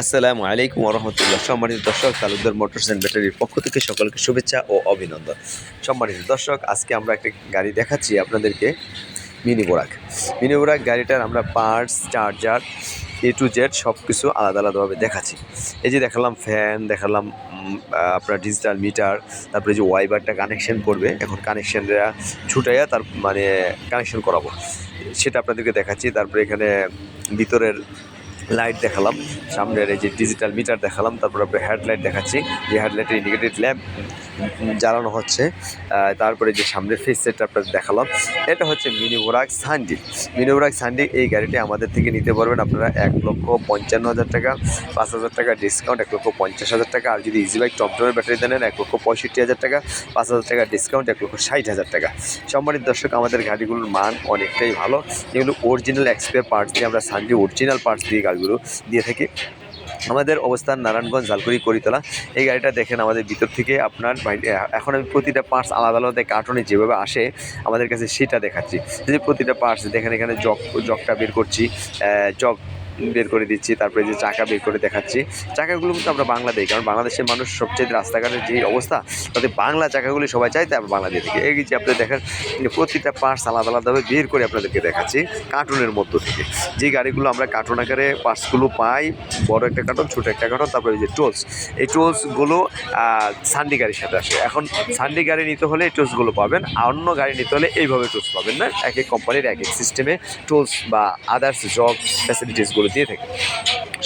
আসসালামু আলাইকুম রহমতুল্লাহ। সম্মানিত দর্শক তালুকদার মোটরস অ্যান্ড ব্যাটারির পক্ষ থেকে সকলকে শুভেচ্ছা ও অভিনন্দন। সম্মানিত দর্শক, আজকে আমরা একটা গাড়ি দেখাচ্ছি আপনাদেরকে, মিনি বোরাক। মিনি বোরাক গাড়িটার আমরা parts, charger, A to Z সব কিছু আলাদা আলাদাভাবে দেখাচ্ছি। এই যে দেখালাম ফ্যান, দেখালাম আপনার ডিজিটাল মিটার, তারপরে যে ওয়াইবারটা কানেকশন করবে, এখন কানেকশনটা ছুটাইয়া তার মানে কানেকশন করাবো। সেটা আপনাদেরকে দেখাচ্ছি, তারপরে এখানে ভিতরের লাইট দেখালাম। সামনের এই যে ডিজিটাল মিটার দেখালাম, তারপর আপনার হেডলাইট দেখাচ্ছি। যে হেডলাইটের ইন্ডিকেটেড ল্যাম্প জ্বালানো হচ্ছে। তারপরে যে সামনের ফেস সেটটা আপনাদের দেখালাম, এটা হচ্ছে মিনি বোরাক সানডি বোরাক সানডি এই গাড়িটি আমাদের থেকে নিতে পারবেন আপনারা এক লক্ষ পঞ্চান্ন হাজার টাকা, পাঁচ হাজার টাকা ডিসকাউন্ট এক লক্ষ পঞ্চাশ হাজার টাকা। আর যদি ইজি বাইক টমটমের ব্যাটারি দেন, এক লক্ষ পঁয়ষট্টি হাজার টাকা, পাঁচ হাজার টাকা ডিসকাউন্ট এক লক্ষ ষাট হাজার টাকা। সম্মানিত দর্শক, আমাদের গাড়িগুলোর মান অনেকটাই ভালো। যেগুলো অরিজিনাল এক্সপেয়ার পার্টস দিয়ে আমরা সানডি অরিজিনাল পার্টস দিয়ে গাড়িগুলো দিয়ে থাকি। আমাদের অবস্থান নারায়ণগঞ্জ ঝালকুড়ি করিতলা। এই গাড়িটা দেখেন আমাদের ভিতর থেকে আপনার এখন আমি প্রতিটা পার্টস আলাদা আলাদা কার্টনে যেভাবে আসে, আমাদের কাছে সেটা দেখাচ্ছি। যে প্রতিটা পার্টস দেখেন এখানে জগ, জগটা বের করছি জগ বের করে দিচ্ছি, তারপরে যে চাকা বের করে দেখাচ্ছি। চাকাগুলো কিন্তু আমরা বাংলা দিই, কারণ বাংলাদেশের মানুষ সবচেয়ে রাস্তাঘাটের যে অবস্থা, তাতে বাংলা চাকাগুলি সবাই চাইতে আমরা বাংলা দিয়ে থাকি। এই যে আপনি দেখেন প্রতিটা পার্টস আলাদা আলাদাভাবে বের করে আপনাদেরকে দেখাচ্ছি, কার্টুনের মধ্য থেকে। যে গাড়িগুলো আমরা কার্টুন আকারে পার্টসগুলো পাই, বড় একটা কার্টন, ছোটো একটা কার্টন, তারপরে এই যে টোলস। এই টোলসগুলো সান্ডি গাড়ির সাথে আসে। এখন সান্ডি গাড়ি নিতে হলে এই টোলসগুলো পাবেন, আর অন্য গাড়ি নিতে হলে এইভাবে টোলস পাবেন না। এক এক কোম্পানির এক এক সিস্টেমে টোলস বা আদার্স জব ফ্যাসিলিটিসগুলো দিয়ে থাকে।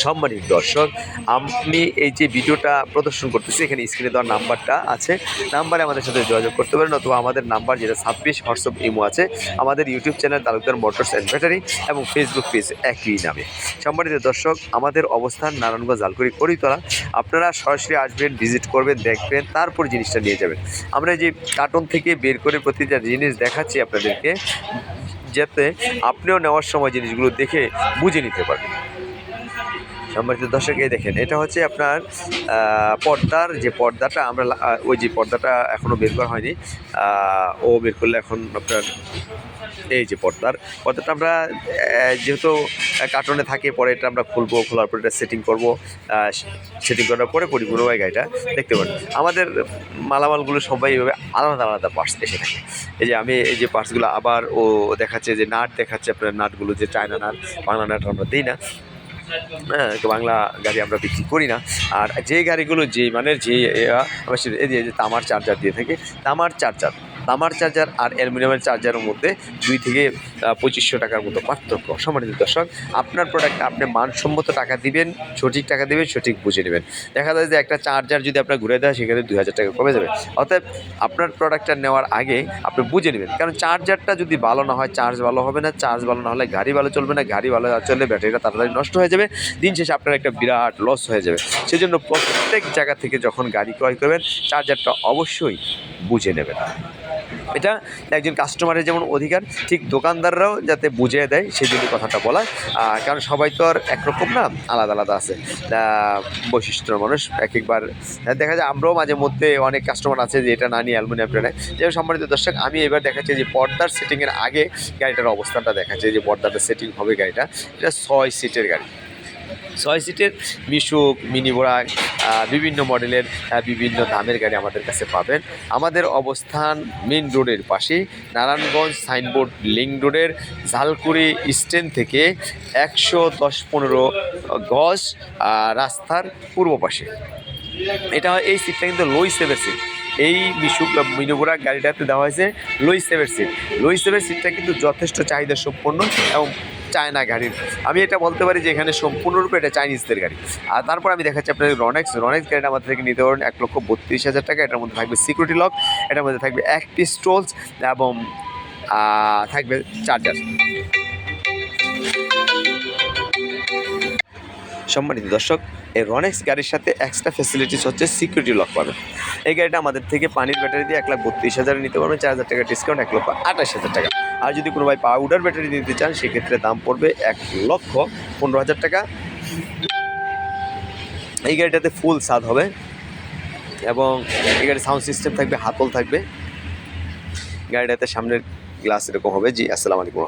সম্মানিত দর্শক, আমি এই যে ভিডিওটা প্রদর্শন করতেছি, এখানে স্ক্রিনে দেওয়ার নাম্বারটা আছে। নাম্বারে আমাদের সাথে যোগাযোগ করতে পারেন অথবা আমাদের নাম্বার যেটা ছাব্বিশ, হোয়াটসঅ্যাপ ইমো আছে, আমাদের YouTube channel Talukdar motors and battery এবং ফেসবুক পেজ একই নামে। সম্মানিত দর্শক, আমাদের অবস্থান নারায়ণগঞ্জ জালকুড়ি, করিতলা। আপনারা সরাসরি আসবেন ভিজিট করবেন, দেখবেন, তারপর জিনিসটা নিয়ে যাবেন। আমরা যে কার্টন থেকে বের করে প্রতিটা জিনিস দেখাচ্ছি আপনাদেরকে। যাতে আপনিও নেওয়ার সময় জিনিসগুলো দেখে বুঝে নিতে পারবেন। সম্মানিত দর্শক, এই দেখেন, এটা হচ্ছে আপনার পর্দার যে পর্দাটা, আমরা ওই যে পর্দাটা এখনও বের করা হয়নি ও বের করলে এখন আপনার এই যে পর্দার, পর্দাটা আমরা যেহেতু কার্টনে থাকে, পরে এটা আমরা খুলবো, খোলার পরে এটা সেটিং করব সেটিং করার পরে পরিপূর্ণভাবে গাড়িটা, দেখতে পারেন। আমাদের মালামালগুলো সবাই এভাবে আলাদা আলাদা পার্টস এসে থাকে। এই যে আমি এই যে পার্টসগুলো আবার ও দেখাচ্ছে, যে নাট দেখাচ্ছে, আপনার নাটগুলো যে চায়না নাট, বাংলা নাট আমরা দিই না। হ্যাঁ বাংলা গাড়ি আমরা বিক্রি করি না। আর যে গাড়িগুলো, যে মানের যে আমরা এই যে তামার চার্জার দিয়ে থাকে, তামার চার্জার তামার চার্জার আর অ্যালুমিনিয়ামের চার্জারের মধ্যে দুই থেকে পঁচিশশো টাকার মতো পার্থক্য। সম্মানিত দর্শক, আপনার প্রোডাক্ট আপনি মানসম্মত টাকা দিবেন, সঠিক টাকা দিবেন, সঠিক বুঝে নেবেন। দেখা যায় যে একটা চার্জার যদি আপনার ঘুরে দেয় সেখানে দুই হাজার টাকা কমে যাবে। অতএব আপনার প্রোডাক্টটা নেওয়ার আগে আপনি বুঝে নেবেন। কারণ চার্জারটা যদি ভালো না হয়, চার্জ ভালো হবে না, চার্জ ভালো না হলে গাড়ি ভালো চলবে না, গাড়ি ভালো চললে ব্যাটারিটা তাড়াতাড়ি নষ্ট হয়ে যাবে, দিন শেষে আপনার একটা বিরাট লস হয়ে যাবে। সেজন্য প্রত্যেক জায়গা থেকে যখন গাড়ি ক্রয় করবেন, চার্জারটা অবশ্যই বুঝে নেবেন। এটা একজন কাস্টমারের যেমন অধিকার, ঠিক দোকানদাররাও যাতে বুঝিয়ে দেয় সেই জন্য কথাটা বলা। কারণ সবাই তো আর একরকম না, আলাদা আলাদা আছে। বৈশিষ্ট্য মানুষ এক একবার দেখা যায় আমরাও মাঝে মধ্যে অনেক কাস্টমার আছে যে এটা না নিয়ে অ্যালুমিনিয়াম নেয়। যেমন সম্মানিত দর্শক, আমি এবার দেখাচ্ছি যে পর্দার সেটিংয়ের আগে গাড়িটার অবস্থানটা দেখাচ্ছে, যে পর্দাটা সেটিং হবে গাড়িটা। এটা ছয় সিটের গাড়ি। ছয় সিটের মিশুক, মিনি বোরাক বিভিন্ন মডেলের বিভিন্ন দামের গাড়ি আমাদের কাছে পাবেন। আমাদের অবস্থান মেন রোডের পাশে নারায়ণগঞ্জ সাইনবোর্ড লিঙ্ক রোডের, ঝালকুড়ি স্ট্যান্ড থেকে একশো দশ পনেরো গজ রাস্তার পূর্ব পাশে। এটা এই সিটটা কিন্তু লোই সেভের সিট এই বিশু মিনুপুরা গাড়িটাতে দেওয়া হয়েছে লোই সেভের সিট লোই সেভের সিটটা কিন্তু যথেষ্ট চাহিদা সম্পন্ন এবং চায়না গাড়ির। আমি এটা বলতে পারি যে এখানে সম্পূর্ণরূপে এটা চাইনিজদের গাড়ি। আর তারপর আমি দেখাচ্ছি আপনাদের রনেক্স রনেক্স গাড়িটা আমাদের থেকে নিতে পারেন এক লক্ষ বত্রিশ হাজার টাকা। এটার মধ্যে থাকবে সিকিউরিটি লক এটার মধ্যে থাকবে এক পিস এবং থাকবে চার্জার সম্মানিত দর্শক, এই রনেক্স গাড়ির সাথে এক্সট্রা ফেসিলিটিস হচ্ছে সিকিউরিটি লক পাবেন। এই গাড়িটা আমাদের থেকে পানির ব্যাটারি দিয়ে এক লাখ বত্রিশ হাজার নিতে পারবেন। চার হাজার টাকা ডিসকাউন্ট এক লক্ষ আঠাশ হাজার টাকা। আর যদি কোনো ভাই পাউডার ব্যাটারি নিতে চান, সেক্ষেত্রে দাম পড়বে এক লক্ষ পনেরো হাজার টাকা। এই গাড়িটাতে ফুল স্বাদ হবে এবং এই গাড়ির সাউন্ড সিস্টেম থাকবে, হাতল থাকবে। গাড়িটাতে সামনের গ্লাস এরকম হবে, জি, আসসালামু আলাইকুম